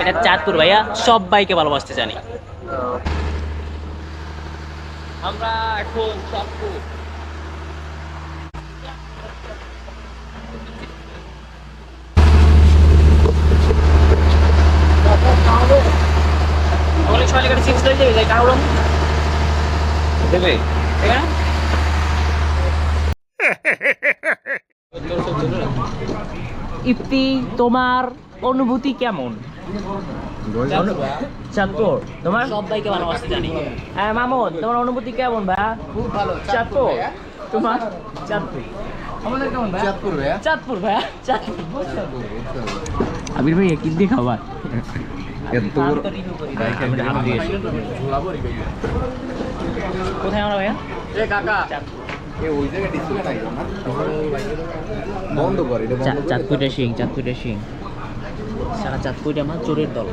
এটা চাঁদপুর ভাইয়া সবাইকে ভালোবাসতে জানি। আমরা এখন চাঁদপুর। দেবে তোমার অনুভূতি কেমন? চাঁদপুর তোমার? সবাইকে ভালোবাসতে জানি। হ্যাঁ মামুন তোমার অনুভূতি কেমন ভাই খুব ভালো চাঁদপুর তোমার? চাঁদপুর। আমাদের কেমন ভাই চাঁদপুর ভাইয়া। চাঁদপুর ভাই চাঁদপুর। আবির ভাই কি দিয়ে খাবার এত কোথায় আমরা ভাইয়া? এ কাকা। সিং চাঁদপুরে সিং। তারা চাঁদ চাঁদপুরি আমার চোরের দল